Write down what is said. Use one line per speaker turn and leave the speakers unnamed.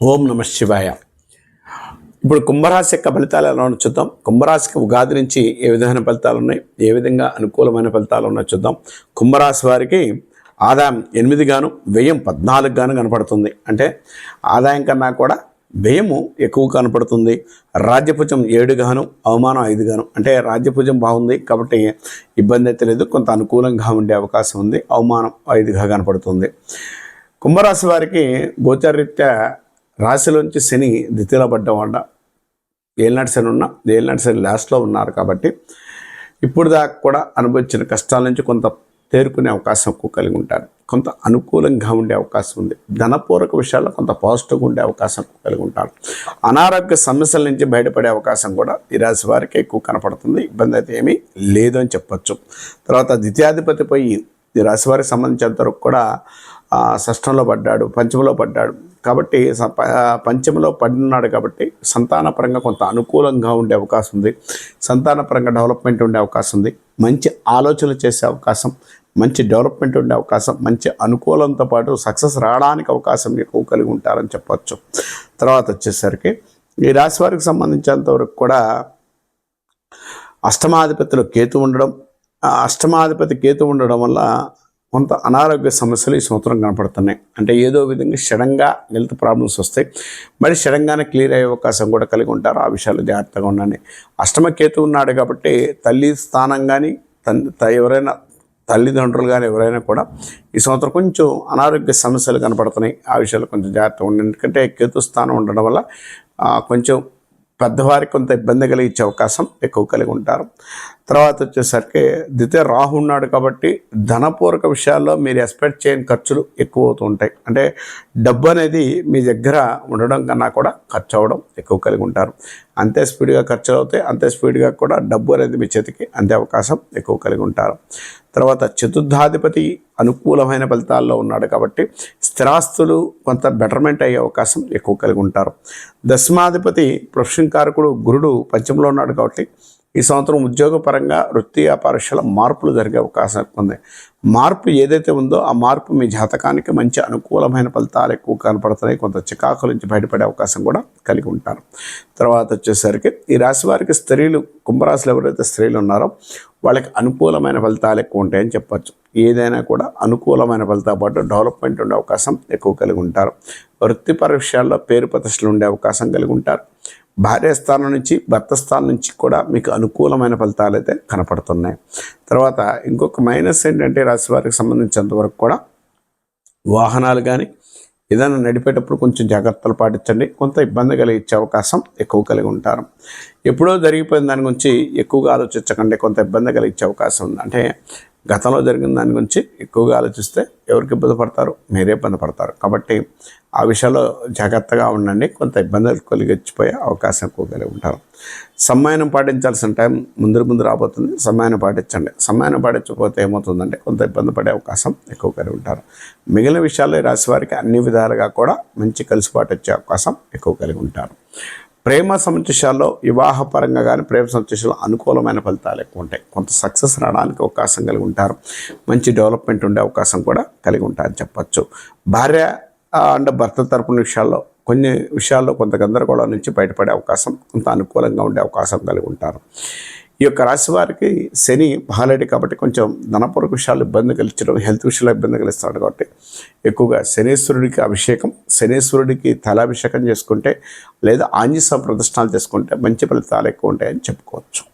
ఓం నమ శివాయ. ఇప్పుడు కుంభరాశి యొక్క ఫలితాలు ఎలా ఉన్నా చూద్దాం. కుంభరాశికి ఉగాది నుంచి ఏ విధమైన ఫలితాలు ఉన్నాయి? ఏ విధంగా అనుకూలమైన ఫలితాలు ఉన్నాయో చూద్దాం. కుంభరాశి వారికి ఆదాయం ఎనిమిది గాను వ్యయం పద్నాలుగు గాను కనపడుతుంది. అంటే ఆదాయం కన్నా కూడా వ్యయము ఎక్కువ కనపడుతుంది. రాజ్యపుజం ఏడు గాను అవమానం ఐదు గాను. అంటే రాజ్యపుజం బాగుంది కాబట్టి ఇబ్బంది అయితే లేదు. కొంత అనుకూలంగా ఉండే అవకాశం ఉంది. అవమానం ఐదుగా కనపడుతుంది. కుంభరాశి వారికి గోచరరీత్యా రాశిలోంచి శని దితిలో పడ్డం వల్ల ఏళ్ళనాటి శని ఉన్న ఏళ్ళనాటి శని లాస్ట్లో ఉన్నారు కాబట్టి ఇప్పుడు దాకా కూడా అనుభవించిన కష్టాల నుంచి కొంత తేరుకునే అవకాశం ఎక్కువ కలిగి ఉంటారు. కొంత అనుకూలంగా ఉండే అవకాశం ఉంది. ధనపూర్వక విషయాల్లో కొంత పాజిటివ్గా ఉండే అవకాశం ఎక్కువ కలిగి ఉంటారు. అనారోగ్య సమస్యల నుంచి బయటపడే అవకాశం కూడా ఈ రాశి వారికి ఎక్కువ కనపడుతుంది. ఇబ్బంది అయితే ఏమీ లేదు అని తర్వాత ద్వితీయాధిపతి పోయి ఈ రాశి వారికి సంబంధించినంత వరకు కూడా షష్టంలో పడ్డాడు పంచమలో పడ్డాడు. కాబట్టి పంచమలో పడినాడు కాబట్టి సంతానపరంగా కొంత అనుకూలంగా ఉండే అవకాశం ఉంది. సంతానపరంగా డెవలప్మెంట్ ఉండే అవకాశం ఉంది. మంచి ఆలోచనలు చేసే అవకాశం మంచి డెవలప్మెంట్ ఉండే అవకాశం మంచి అనుకూలంతో పాటు సక్సెస్ రావడానికి అవకాశం ఎక్కువ కలిగి ఉంటారని చెప్పవచ్చు తర్వాత వచ్చేసరికి ఈ రాశి వారికి సంబంధించినంత వరకు కూడా అష్టమాధిపతిలో కేతు ఉండడం అష్టమాధిపతి కేతు ఉండడం వల్ల కొంత అనారోగ్య సమస్యలు ఈ సంవత్సరం కనపడుతున్నాయి. అంటే ఏదో విధంగా సడన్గా హెల్త్ ప్రాబ్లమ్స్ వస్తాయి. మరి సడన్గానే క్లియర్ అయ్యే అవకాశం కూడా కలిగి ఉంటారు. ఆ విషయాలు జాగ్రత్తగా ఉండండి. అష్టమ కేతు ఉన్నాడు కాబట్టి తల్లి స్థానం కానీ తన్ త- ఎవరైనా తల్లిదండ్రులు కానీ ఎవరైనా కూడా ఈ సంవత్సరం కొంచెం అనారోగ్య సమస్యలు కనపడుతున్నాయి. ఆ విషయాలు కొంచెం జాగ్రత్తగా ఉండండి. ఎందుకంటే కేతు స్థానం ఉండడం వల్ల కొంచెం పెద్దవారికి కొంత ఇబ్బంది కలిగించే అవకాశం ఎక్కువ కలిగి ఉంటారు. తర్వాత వచ్చేసరికి ద్వితీయ రాహు ఉన్నాడు కాబట్టి ధనపూర్వక విషయాల్లో మీరు ఎక్స్పెక్ట్ చేయని ఖర్చులు ఎక్కువ అవుతూ ఉంటాయి. అంటే డబ్బు అనేది మీ దగ్గర ఉండడం కన్నా కూడా ఖర్చు అవ్వడం ఎక్కువ కలిగి ఉంటారు. అంతే స్పీడ్గా ఖర్చు అవుతాయి అంతే స్పీడ్గా కూడా డబ్బు అనేది మీ చేతికి అందే అవకాశం ఎక్కువ కలిగి ఉంటారు. తర్వాత చతుర్థాధిపతి అనుకూలమైన ఫలితాల్లో ఉన్నాడు కాబట్టి స్థిరాస్తులు కొంత బెటర్మెంట్ అయ్యే అవకాశం ఎక్కువ కలిగి ఉంటారు. దశమాధిపతి ప్రొఫెషన్ కారకుడు గురుడు పంచంలో ఉన్నాడు కాబట్టి ఈ సంవత్సరం ఉద్యోగపరంగా వృత్తి వ్యాపార మార్పులు జరిగే అవకాశం ఉంది. మార్పు ఏదైతే ఉందో ఆ మార్పు మీ జాతకానికి మంచి అనుకూలమైన ఫలితాలు ఎక్కువ కనపడుతున్నాయి కొంత చికాకుల నుంచి బయటపడే అవకాశం కూడా కలిగి ఉంటారు. తర్వాత వచ్చేసరికి ఈ రాశి వారికి స్త్రీలు కుంభరాశులు ఎవరైతే స్త్రీలు ఉన్నారో వాళ్ళకి అనుకూలమైన ఫలితాలు ఎక్కువ ఉంటాయని చెప్పచ్చు. ఏదైనా కూడా అనుకూలమైన ఫలితాలు పాటు డెవలప్మెంట్ ఉండే అవకాశం ఎక్కువ కలిగి ఉంటారు. వృత్తిపర విషయాల్లో పేరు ప్రతిష్టలు ఉండే అవకాశం కలిగి ఉంటారు. భార్య స్థానం నుంచి భర్త స్థానం నుంచి కూడా మీకు అనుకూలమైన ఫలితాలు అయితే కనపడుతున్నాయి. తర్వాత ఇంకొక మైనస్ ఏంటంటే రాశి వారికి సంబంధించినంత వరకు కూడా వాహనాలు కానీ ఏదైనా నడిపేటప్పుడు కొంచెం జాగ్రత్తలు పాటించండి. కొంత ఇబ్బంది కలిగించే అవకాశం ఎక్కువ కలిగి ఉంటారు. ఎప్పుడో జరిగిపోయిన దాని గురించి ఎక్కువగా ఆలోచించకండి. కొంత ఇబ్బంది కలిగించే అవకాశం ఉంది. అంటే గతంలో జరిగిన దాని గురించి ఎక్కువగా ఆలోచిస్తే ఎవరికి ఇబ్బంది పడతారు మీరే ఇబ్బంది పడతారు కాబట్టి ఆ విషయాల్లో జాగ్రత్తగా ఉండండి. కొంత ఇబ్బందులు కలిగించిపోయే అవకాశం ఎక్కువ కలిగి ఉంటారు. సమ్మాయనం పాటించాల్సిన టైం ముందు ముందు రాబోతుంది. సమ్మాయనం పాటించండి. సమ్మాయనం పాటించకపోతే ఏమవుతుందంటే కొంత ఇబ్బంది పడే అవకాశం ఎక్కువ కలిగి ఉంటారు. మిగిలిన విషయాల్లో ఈ రాశి వారికి అన్ని విధాలుగా కూడా మంచి కలిసిపాటు వచ్చే అవకాశం ఎక్కువ కలిగి ఉంటారు. ప్రేమ సంతోషాల్లో వివాహపరంగా కానీ ప్రేమ సంతోషాల్లో అనుకూలమైన ఫలితాలు ఎక్కువ ఉంటాయి. కొంత సక్సెస్ రావడానికి అవకాశం కలిగి ఉంటారు. మంచి డెవలప్మెంట్ ఉండే అవకాశం కూడా కలిగి ఉంటారని చెప్పచ్చు. భార్య అండ్ భర్త తరపున విషయాల్లో కొన్ని విషయాల్లో కొంత గందరగోళం నుంచి బయటపడే అవకాశం కొంత అనుకూలంగా ఉండే అవకాశం కలిగి ఉంటారు. ఈ యొక్క రాశి వారికి శని బాగాలేడు కాబట్టి కొంచెం ధనపూర్వక విషయాలు ఇబ్బంది కలిగించడం హెల్త్ విషయాలు ఇబ్బంది కలిగిస్తాడు కాబట్టి ఎక్కువగా శనేశ్వరుడికి అభిషేకం శనేశ్వరుడికి తలాభిషేకం చేసుకుంటే లేదా ఆంజనేయ ప్రదర్శనలు చేసుకుంటే మంచి ఫలితాలు ఎక్కువ ఉంటాయని చెప్పుకోవచ్చు.